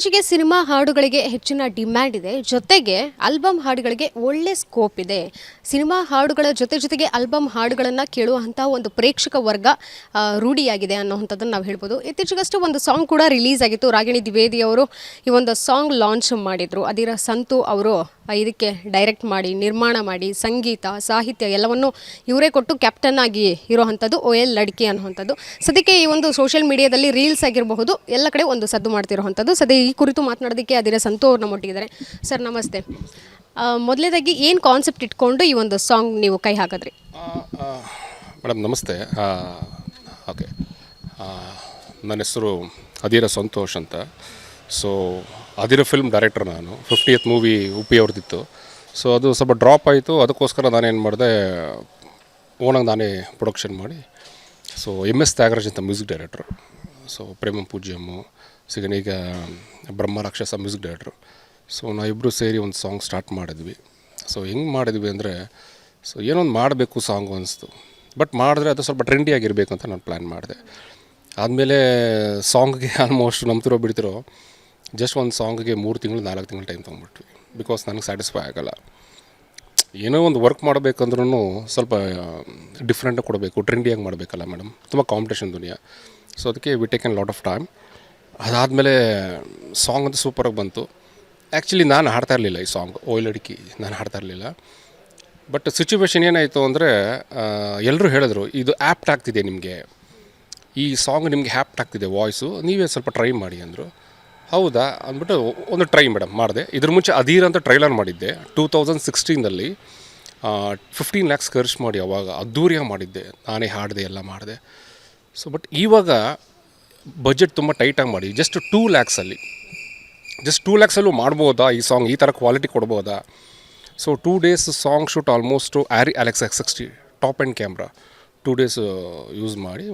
ಇತ್ತೀಚೆಗೆ ಸಿನಿಮಾ ಹಾಡುಗಳಿಗೆ ಹೆಚ್ಚಿನ ಡಿಮ್ಯಾಂಡ್ ಇದೆ. ಜೊತೆಗೆ ಆಲ್ಬಮ್ ಹಾಡುಗಳಿಗೆ ಒಳ್ಳೆ ಸ್ಕೋಪ್ ಇದೆ. ಸಿನಿಮಾ ಹಾಡುಗಳ ಜೊತೆ ಜೊತೆಗೆ ಆಲ್ಬಮ್ ಹಾಡುಗಳನ್ನು ಕೇಳುವಂಥ ಒಂದು ಪ್ರೇಕ್ಷಕ ವರ್ಗ ರೂಢಿಯಾಗಿದೆ ಅನ್ನೋವಂಥದ್ದನ್ನು ನಾವು ಹೇಳ್ಬೋದು. ಇತ್ತೀಚೆಗಷ್ಟೇ ಒಂದು ಸಾಂಗ್ ಕೂಡ ರಿಲೀಸ್ ಆಗಿತ್ತು. ರಾಗಿಣಿ ದ್ವಿವೇದಿ ಅವರು ಈ ಒಂದು ಸಾಂಗ್ ಲಾಂಚ್ ಮಾಡಿದರು. ಅದಿರ ಸಂತು ಅವರು ಇದಕ್ಕೆ ಡೈರೆಕ್ಟ್ ಮಾಡಿ, ನಿರ್ಮಾಣ ಮಾಡಿ, ಸಂಗೀತ, ಸಾಹಿತ್ಯ ಎಲ್ಲವನ್ನು ಇವರೇ ಕೊಟ್ಟು ಕ್ಯಾಪ್ಟನ್ ಆಗಿ ಇರೋವಂಥದ್ದು ಓ ಎಲ್ ಲಡ್ಕಿ ಅನ್ನುವಂಥದ್ದು. ಸದ್ಯಕ್ಕೆ ಈ ಒಂದು ಸೋಷಿಯಲ್ ಮೀಡಿಯಾದಲ್ಲಿ ರೀಲ್ಸ್ ಆಗಿರಬಹುದು. ಎಲ್ಲ ಕಡೆ ಒಂದು ಸದ್ದು ಮಾಡ್ತಿರೋವಂಥದ್ದು. ಸದ್ಯ ಕುರಿತು ಮಾತನಾಡೋದಕ್ಕೆ ಅದಿರ ಸಂತು ಅವ್ರು ನಮ್ಮೊಟ್ಟಿಗಿದ್ದಾರೆ ಸರ್, ನಮಸ್ತೆ. ಮೊದಲೇದಾಗಿ ಏನು ಕಾನ್ಸೆಪ್ಟ್ ಇಟ್ಕೊಂಡು ಈ ಒಂದು ಸಾಂಗ್ ನೀವು ಕೈ ಹಾಕಿದ್ರಿ? ಮೇಡಮ್ ನಮಸ್ತೆ. ಓಕೆ. ನನ್ನ ಹೆಸರು ಅದಿರ ಸಂತೋಷ್ ಅಂತ. ಸೊ ಅದಿರ ಫಿಲ್ಮ್ ಡೈರೆಕ್ಟರ್ ನಾನು. ಫಿಫ್ಟಿಯತ್ ಮೂವಿ ಉಪಿ ಅವ್ರದ್ದಿತ್ತು. ಸೊ ಅದು ಸ್ವಲ್ಪ ಡ್ರಾಪ್ ಆಯಿತು. ಅದಕ್ಕೋಸ್ಕರ ನಾನೇನು ಮಾಡಿದೆ, ಓನಾಗಿ ನಾನೇ ಪ್ರೊಡಕ್ಷನ್ ಮಾಡಿ. ಸೊ ಎಂ ಎಸ್ ತ್ಯಾಗರಾಜ್ ಅಂತ ಮ್ಯೂಸಿಕ್ ಡೈರೆಕ್ಟ್ರು ಸೊ ಪ್ರೇಮ ಪೂಜ್ಯಮ್ಮು ಸಿಗನೀಗ ಬ್ರಹ್ಮ ರಾಕ್ಷಸ ಮ್ಯೂಸಿಕ್ ಡೈರೆಕ್ಟ್ರು. ಸೊ ನಾವಿಬ್ಬರು ಸೇರಿ ಒಂದು ಸಾಂಗ್ ಸ್ಟಾರ್ಟ್ ಮಾಡಿದ್ವಿ. ಸೊ ಹೆಂಗೆ ಮಾಡಿದ್ವಿ ಅಂದರೆ, ಸೊ ಏನೋ ಒಂದು ಮಾಡಬೇಕು ಸಾಂಗು ಅನಿಸ್ತು. ಬಟ್ ಮಾಡಿದ್ರೆ ಅದು ಸ್ವಲ್ಪ ಟ್ರೆಂಡಿ ಆಗಿರಬೇಕು ಅಂತ ನಾನು ಪ್ಲ್ಯಾನ್ ಮಾಡಿದೆ. ಆದಮೇಲೆ ಸಾಂಗ್ಗೆ ಆಲ್ಮೋಸ್ಟ್ ನಂಬ್ತಿರೋ ಬಿಡ್ತಿರೋ, ಜಸ್ಟ್ ಒಂದು ಸಾಂಗ್ಗೆ ಮೂರು ತಿಂಗಳು, ನಾಲ್ಕು ತಿಂಗಳು ಟೈಮ್ ತೊಗೊಂಡ್ಬಿಟ್ವಿ. ಬಿಕಾಸ್ ನನಗೆ ಸ್ಯಾಟಿಸ್ಫೈ ಆಗಲ್ಲ. ಏನೋ ಒಂದು ವರ್ಕ್ ಮಾಡಬೇಕಂದ್ರೂ ಸ್ವಲ್ಪ ಡಿಫ್ರೆಂಟಾಗಿ ಕೊಡಬೇಕು, ಟ್ರೆಂಡಿಯಾಗಿ ಮಾಡಬೇಕಲ್ಲ ಮೇಡಮ್. ತುಂಬ ಕಾಂಪಿಟೇಷನ್ ದುನಿಯಾ. ಸೊ ಅದಕ್ಕೆ we take an lot of time. ಅದಾದಮೇಲೆ ಸಾಂಗ್ ಅಂತ ಸೂಪರಾಗಿ ಬಂತು. ಆ್ಯಕ್ಚುಲಿ ನಾನು ಹಾಡ್ತಾ ಇರಲಿಲ್ಲ ಈ ಸಾಂಗ್ ಓಯ್ಲ್ ಅಡಿಕೆ, ನಾನು ಹಾಡ್ತಾ ಇರಲಿಲ್ಲ. ಬಟ್ ಸಿಚುವೇಶನ್ ಏನಾಯಿತು ಅಂದರೆ ಎಲ್ಲರೂ ಹೇಳಿದ್ರು, ಇದು ಆ್ಯಪ್ಟ್ ಆಗ್ತಿದೆ ನಿಮಗೆ. ಈ ಸಾಂಗ್ ನಿಮಗೆ ಹ್ಯಾಪ್ಟ್ ಆಗ್ತಿದೆ ವಾಯ್ಸು ನೀವೇ ಸ್ವಲ್ಪ ಟ್ರೈ ಮಾಡಿ ಅಂದರು. ಹೌದಾ? ಅಂದ್ಬಿಟ್ಟು ಒಂದು ಟ್ರೈ ಮೇಡಮ್, ಮಾಡಿದೆ. ಇದ್ರ ಮುಂಚೆ ಅಧೀರ್ ಅಂತ ಟ್ರೈಲರ್ ಮಾಡಿದ್ದೆ. ಟೂ ತೌಸಂಡ್ ಸಿಕ್ಸ್ಟೀನಲ್ಲಿ ಫಿಫ್ಟೀನ್ ಲ್ಯಾಕ್ಸ್ ಖರ್ಚು ಮಾಡಿ ಅವಾಗ ಅದ್ದೂರಿಯಾಗಿ ಮಾಡಿದ್ದೆ. ನಾನೇ ಹಾಡಿದೆ, ಎಲ್ಲ ಮಾಡಿದೆ. ಸೊ ಬಟ್ ಇವಾಗ ಬಜೆಟ್ ತುಂಬ ಟೈಟಾಗಿ ಮಾಡಿ. ಜಸ್ಟ್ ಟೂ ಲ್ಯಾಕ್ಸಲ್ಲಿ ಜಸ್ಟ್ ಟೂ ಲ್ಯಾಕ್ಸಲ್ಲೂ ಮಾಡ್ಬೋದಾ? ಈ ಸಾಂಗ್ ಈ ಥರ ಕ್ವಾಲಿಟಿ ಕೊಡ್ಬೋದಾ? So two days song shoot almost ARRI Alexa X sixty top and camera two days use ಮಾಡಿ.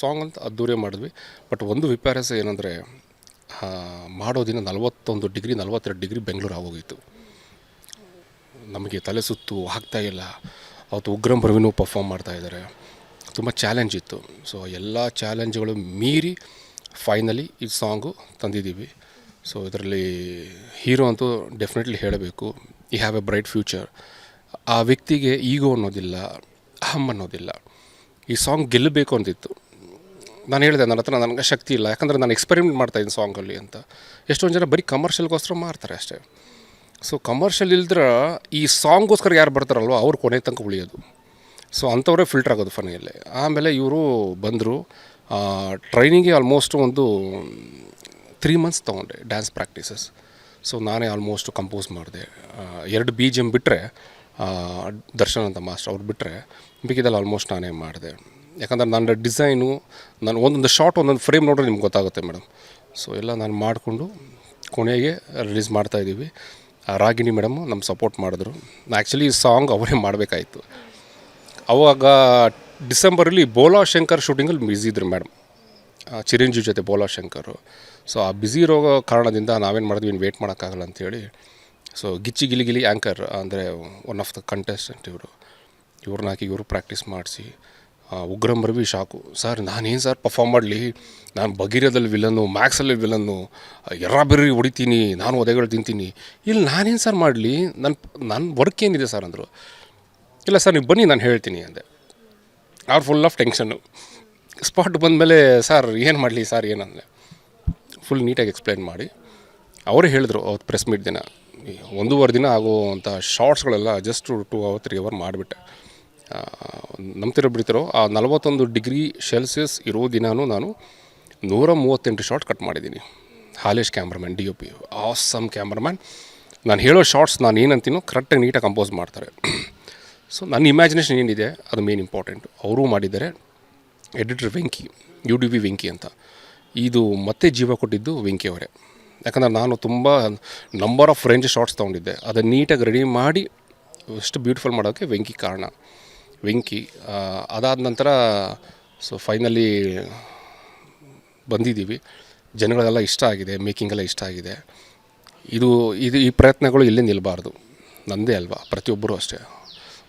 ಸಾಂಗ್ ಅಂತ ಅದ್ದೂರೇ ಮಾಡಿದ್ವಿ. ಬಟ್ ಒಂದು ವಿಪ್ಯಾರಸ್ ಏನಂದರೆ ಮಾಡೋ ದಿನ ನಲ್ವತ್ತೊಂದು ಡಿಗ್ರಿ, ನಲ್ವತ್ತೆರಡು ಡಿಗ್ರಿ ಬೆಂಗಳೂರು ಆಗೋಗಿತ್ತು. ನಮಗೆ ತಲೆ ಸುತ್ತು, ಆಗ್ತಾ ಇಲ್ಲ. ಅವತ್ತು ಉಗ್ರಂ ಪ್ರವೀಣು ಪರ್ಫಾಮ್ ಮಾಡ್ತಾ ಇದ್ದಾರೆ. ತುಂಬ ಚಾಲೆಂಜ್ ಇತ್ತು. ಸೊ ಎಲ್ಲ ಚಾಲೆಂಜ್ಗಳು ಮೀರಿ ಫೈನಲಿ ಈ ಸಾಂಗು ತಂದಿದ್ದೀವಿ. ಸೊ ಇದರಲ್ಲಿ ಹೀರೋ ಅಂತೂ ಡೆಫಿನೆಟ್ಲಿ ಹೇಳಬೇಕು. ಈ ಹ್ಯಾವ್ ಎ ಬ್ರೈಟ್ ಫ್ಯೂಚರ್ ಆ ವ್ಯಕ್ತಿಗೆ ಈಗೋ ಅನ್ನೋದಿಲ್ಲ ಅಹಮ್ ಅನ್ನೋದಿಲ್ಲ. ಈ ಸಾಂಗ್ ಗೆಲ್ಲಬೇಕು ಅಂತಿತ್ತು. ನಾನು ಹೇಳಿದೆ, ನನ್ನ ಹತ್ರ ನನಗೆ ಶಕ್ತಿ ಇಲ್ಲ. ಯಾಕಂದರೆ ನಾನು ಎಕ್ಸ್ಪೆರಿಮೆಂಟ್ ಮಾಡ್ತಾಯಿದ್ದೀನಿ ಸಾಂಗಲ್ಲಿ ಅಂತ. ಎಷ್ಟೊಂದು ಜನ ಬರೀ ಕಮರ್ಷಿಯಲ್ಗೋಸ್ಕರ ಮಾಡ್ತಾರೆ ಅಷ್ಟೇ. ಸೊ ಕಮರ್ಷಿಯಲ್ ಇಲ್ದ್ರೆ ಈ ಸಾಂಗ್ಗೋಸ್ಕರ ಯಾರು ಬರ್ತಾರಲ್ವ? ಅವ್ರು ಕೊನೆ ತನಕ ಉಳಿಯೋದು. ಸೊ ಅಂಥವರೇ ಫಿಲ್ಟರ್ ಆಗೋದು ಫನೆಯಲ್ಲಿ ಆಮೇಲೆ ಇವರು ಬಂದರು ಟ್ರೈನಿಂಗ್ಗೆ ಆಲ್ಮೋಸ್ಟ್ ಒಂದು ತ್ರೀ ಮಂತ್ಸ್ ತೊಗೊಂಡೆ ಡ್ಯಾನ್ಸ್ ಪ್ರಾಕ್ಟೀಸಸ್ ಸೊ ನಾನೇ ಆಲ್ಮೋಸ್ಟ್ ಕಂಪೋಸ್ ಮಾಡಿದೆ. ಎರಡು ಬಿ ಜಿ ಎಂ ಬಿಟ್ಟರೆ ದರ್ಶನ್ ಅಂತ ಮಾಸ್ಟರ್ ಅವ್ರು ಬಿಟ್ಟರೆ ಮಿಕ್ಕಿದಲ್ಲಿ ಆಲ್ಮೋಸ್ಟ್ ನಾನೇ ಮಾಡಿದೆ. ಯಾಕಂದ್ರೆ ನನ್ನ ಡಿಸೈನು ನಾನು ಒಂದೊಂದು ಶಾರ್ಟ್ ಒಂದೊಂದು ಫ್ರೇಮ್ ನೋಡಿದ್ರೆ ನಿಮ್ಗೆ ಗೊತ್ತಾಗುತ್ತೆ ಮೇಡಮ್ ಸೊ ಎಲ್ಲ ನಾನು ಮಾಡಿಕೊಂಡು ಕೊನೆಗೆ ರಿಲೀಸ್ ಮಾಡ್ತಾಯಿದ್ದೀವಿ ರಾಗಿಣಿ ಮೇಡಮ್ ನಮ್ಮ ಸಪೋರ್ಟ್ ಮಾಡಿದ್ರು. ಆ್ಯಕ್ಚುಲಿ ಸಾಂಗ್ ಅವರೇ ಮಾಡಬೇಕಾಯಿತು. ಅವಾಗ ಡಿಸೆಂಬರಲ್ಲಿ ಬೋಲಾ ಶಂಕರ್ ಶೂಟಿಂಗಲ್ಲಿ ಬ್ಯುಸಿ ಇದ್ರು ಮೇಡಮ್ ಚಿರಂಜೀವಿ ಜೊತೆ ಬೋಲಾ ಶಂಕರು. ಸೊ ಆ ಬ್ಯುಸಿ ಇರೋ ಕಾರಣದಿಂದ ನಾವೇನು ಮಾಡಿದ್ವಿ ಇನ್ನು ವೇಟ್ ಮಾಡೋಕ್ಕಾಗಲ್ಲ ಅಂಥೇಳಿ ಸೊ ಗಿಚ್ಚಿ ಗಿಲಿ ಗಿಲಿ ಆ್ಯಂಕರ್ ಅಂದರೆ ಒನ್ ಆಫ್ ದ ಕಂಟೆಸ್ಟೆಂಟ್ ಇವರು. ಇವ್ರನ್ನ ಹಾಕಿ ಇವರು ಪ್ರಾಕ್ಟೀಸ್ ಮಾಡಿಸಿ ಉಗ್ರಂ ರವಿ ಶಾಕು. ಸರ್ ನಾನೇನು ಸರ್ ಪರ್ಫಾರ್ಮ್ ಮಾಡಲಿ? ನಾನು ಬಗೀರದಲ್ಲಿ ವಿಲನ್ನು ಮ್ಯಾಕ್ಸಲ್ಲಿ ವಿಲನ್ನು ಎರ ಹೊಡಿತೀನಿ, ನಾನು ಒದೆಗಳು ತಿಂತೀನಿ. ಇಲ್ಲಿ ನಾನೇನು ಸರ್ ಮಾಡಲಿ? ನನ್ನ ನನ್ನ ವರ್ಕ್ ಏನಿದೆ ಸರ್ ಅಂದರು. ಇಲ್ಲ ಸರ್, ನೀವು ಬನ್ನಿ, ನಾನು ಹೇಳ್ತೀನಿ ಅಂದೆ. ಅವ್ರು ಫುಲ್ ಆಫ್ ಟೆನ್ಷನ್ನು ಸ್ಪಾಟ್ ಬಂದಮೇಲೆ, ಸರ್, ಏನು ಮಾಡಲಿ ಸರ್ ಏನಂದೆ ಫುಲ್ ನೀಟಾಗಿ ಎಕ್ಸ್ಪ್ಲೈನ್ ಮಾಡಿ. ಅವರೇ ಹೇಳಿದ್ರು ಅವತ್ತು ಪ್ರೆಸ್ ಮೀಟ್ ದಿನ. ಒಂದೂವರೆ ದಿನ ಆಗುವಂಥ ಶಾರ್ಟ್ಸ್ಗಳೆಲ್ಲ just two hour three hour ಮಾಡಿಬಿಟ್ಟೆ. ನಂಬ್ತಿರೋ ಬಿಡ್ತಿರೋ, ಆ ನಲವತ್ತೊಂದು ಡಿಗ್ರಿ ಸೆಲ್ಸಿಯಸ್ ಇರೋ ದಿನಾನೂ ನಾನು ನೂರ ಮೂವತ್ತೆಂಟು ಶಾರ್ಟ್ ಕಟ್ ಮಾಡಿದ್ದೀನಿ. Halesh cameraman D U P awesome cameraman ನಾನು ಹೇಳೋ ಶಾರ್ಟ್ಸ್ ನಾನು ಏನಂತೀನೋ ಕರೆಕ್ಟಾಗಿ ನೀಟಾಗಿ ಕಂಪೋಸ್ ಮಾಡ್ತಾರೆ. ಸೊ ನನ್ನ ಇಮ್ಯಾಜಿನೇಷನ್ ಏನಿದೆ, ಅದು ಮೇನ್ ಇಂಪಾರ್ಟೆಂಟ್ ಅವರು ಮಾಡಿದ್ದಾರೆ editor Venki U D B Venki ಅಂತ. ಇದು ಮತ್ತೆ ಜೀವ ಕೊಟ್ಟಿದ್ದು ವೆಂಕಿ ಅವರೇ. ಯಾಕಂದರೆ ನಾನು ತುಂಬ ನಂಬರ್ ಆಫ್ ರೇಂಜ್ ಶಾರ್ಟ್ಸ್ ತೊಗೊಂಡಿದ್ದೆ. ಅದನ್ನು ನೀಟಾಗಿ ರೆಡಿ ಮಾಡಿ ಎಷ್ಟು ಬ್ಯೂಟಿಫುಲ್ ಮಾಡೋಕ್ಕೆ ವೆಂಕಿ ಕಾರಣ. ವೆಂಕಿ ಅದಾದ ನಂತರ ಸೊ ಫೈನಲಿ ಬಂದಿದ್ದೀವಿ. ಜನಗಳೆಲ್ಲ ಇಷ್ಟ ಆಗಿದೆ ಮೇಕಿಂಗೆಲ್ಲ ಇಷ್ಟ ಆಗಿದೆ. ಇದು ಇದು ಈ ಪ್ರಯತ್ನಗಳು ಇಲ್ಲೇ ನಿಲ್ಲಬಾರ್ದು ನಂದೇ ಅಲ್ವಾ, ಪ್ರತಿಯೊಬ್ಬರು ಅಷ್ಟೇ.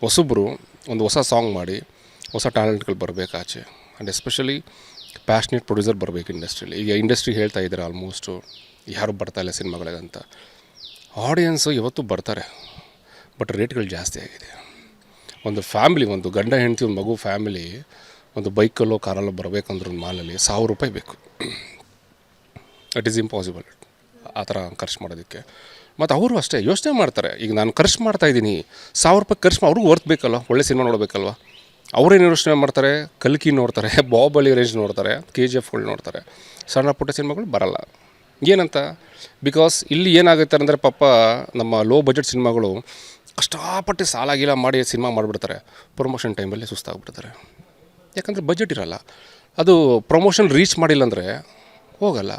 ಹೊಸೊಬ್ಬರು ಒಂದು ಹೊಸ ಸಾಂಗ್ ಮಾಡಿ, ಹೊಸ ಟ್ಯಾಲೆಂಟ್ಗಳು ಬರಬೇಕು ಆಚೆ. ಆ್ಯಂಡ್ ಎಸ್ಪೆಷಲಿ ಪ್ಯಾಷನೇಟ್ ಪ್ರೊಡ್ಯೂಸರ್ ಬರಬೇಕು ಇಂಡಸ್ಟ್ರಿಲಿ ಈಗ ಇಂಡಸ್ಟ್ರಿ ಹೇಳ್ತಾ ಇದ್ದಾರೆ ಆಲ್ಮೋಸ್ಟು ಯಾರು ಬರ್ತಾ ಇಲ್ಲ ಸಿನಿಮಾಗಳಿಗಂತ. ಆಡಿಯನ್ಸು ಇವತ್ತು ಬರ್ತಾರೆ ಬಟ್ ರೇಟ್ಗಳು ಜಾಸ್ತಿ ಆಗಿದೆ. ಒಂದು ಫ್ಯಾಮಿಲಿ ಒಂದು ಗಂಡ, ಹೆಂಡತಿ, ಒಂದು ಮಗು ಫ್ಯಾಮಿಲಿ ಒಂದು ಬೈಕಲ್ಲೋ, ಕಾರಲ್ಲೋ ಬರಬೇಕಂದ್ರೆ ಮಾಲಲ್ಲಿ ಸಾವಿರ ರೂಪಾಯಿ ಬೇಕು. ಇಟ್ ಈಸ್ ಇಂಪಾಸಿಬಲ್ ಆ ಥರ ಖರ್ಚು ಮಾಡೋದಕ್ಕೆ. ಮತ್ತು ಅವರು ಅಷ್ಟೇ, ಯೋಚನೆ ಮಾಡ್ತಾರೆ. ಈಗ ನಾನು ಖರ್ಚು ಮಾಡ್ತಾ ಇದ್ದೀನಿ, ಸಾವಿರ ರೂಪಾಯಿ ಖರ್ಚು ಅವ್ರಿಗೂ ವರ್ತ್ ಬೇಕಲ್ಲ ಒಳ್ಳೆ ಸಿನಿಮಾ ನೋಡಬೇಕಲ್ವ? ಅವರೇನು ಯೋಚನೆ ಮಾಡ್ತಾರೆ? ಕಲ್ಕಿ ನೋಡ್ತಾರೆ ಬಾಬಲಿ ರೇಂಜ್ ನೋಡ್ತಾರೆ ಕೆ ಜಿ ಎಫ್ಗಳು ನೋಡ್ತಾರೆ. ಸಣ್ಣ ಪುಟ್ಟ ಸಿನಿಮಾಗಳು ಬರಲ್ಲ. ಏನಂತ? ಬಿಕಾಸ್ ಇಲ್ಲಿ ಏನಾಗುತ್ತೆ ಅಂದರೆ ಪಾಪ ನಮ್ಮ ಲೋ ಬಜೆಟ್ ಸಿನಿಮಾಗಳು ಕಷ್ಟಪಟ್ಟು ಸಾಲಾಗಿಲ್ಲ ಗೀಲ ಮಾಡಿ ಸಿನಿಮಾ ಮಾಡಿಬಿಡ್ತಾರೆ. ಪ್ರಮೋಷನ್ ಟೈಮಲ್ಲಿ ಸುಸ್ತಾಗ್ಬಿಡ್ತಾರೆ. ಯಾಕಂದರೆ ಬಜೆಟ್ ಇರಲ್ಲ. ಅದು ಪ್ರಮೋಷನ್ ರೀಚ್ ಮಾಡಿಲ್ಲ ಅಂದರೆ ಹೋಗಲ್ಲ.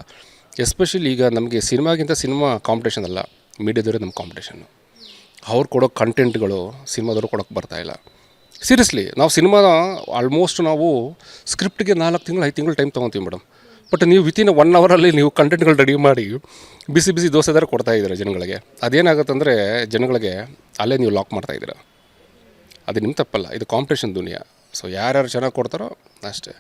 ಎಸ್ಪೆಷಲಿ ಈಗ ನಮಗೆ ಸಿನಿಮಾಗಿಂತ ಸಿನಿಮಾ ಕಾಂಪಿಟೇಷನ್ ಅಲ್ಲ. ಮೀಡಿಯಾದವರೇ ನಮ್ಮ ಕಾಂಪಿಟೇಷನ್ನು ಅವ್ರು ಕೊಡೋ ಕಂಟೆಂಟ್ಗಳು ಸಿನಿಮಾದವರು ಕೊಡೋಕ್ಕೆ ಬರ್ತಾಯಿಲ್ಲ ಸೀರಿಯಸ್ಲಿ ನಾವು ಸಿನಿಮಾನ ಆಲ್ಮೋಸ್ಟ್ ನಾವು ಸ್ಕ್ರಿಪ್ಟ್ಗೆ ನಾಲ್ಕು ತಿಂಗಳು, ಐದು ತಿಂಗಳು ಟೈಮ್ ತೊಗೊತೀವಿ ಮೇಡಮ್ ಬಟ್ ನೀವು ವಿತಿನ್ ಒನ್ ಅವರಲ್ಲಿ ನೀವು ಕಂಟೆಂಟ್ಗಳು ರೆಡಿ ಮಾಡಿ ಬಿಸಿ ಬಿಸಿ ದೋಸೆ ಥರ ಕೊಡ್ತಾ ಇದ್ದೀರಾ ಜನಗಳಿಗೆ. ಅದೇನಾಗುತ್ತಂದರೆ ಜನಗಳಿಗೆ ಅಲ್ಲೇ ನೀವು ಲಾಕ್ ಮಾಡ್ತಾ ಇದ್ದೀರಾ. ಅದು ನಿಮ್ಮ ತಪ್ಪಲ್ಲ, ಇದು ಕಾಂಪಿಟೇಷನ್ ದುನಿಯಾ. ಸೊ ಯಾರ್ಯಾರು ಚೆನ್ನಾಗಿ ಕೊಡ್ತಾರೋ ಅಷ್ಟೇ.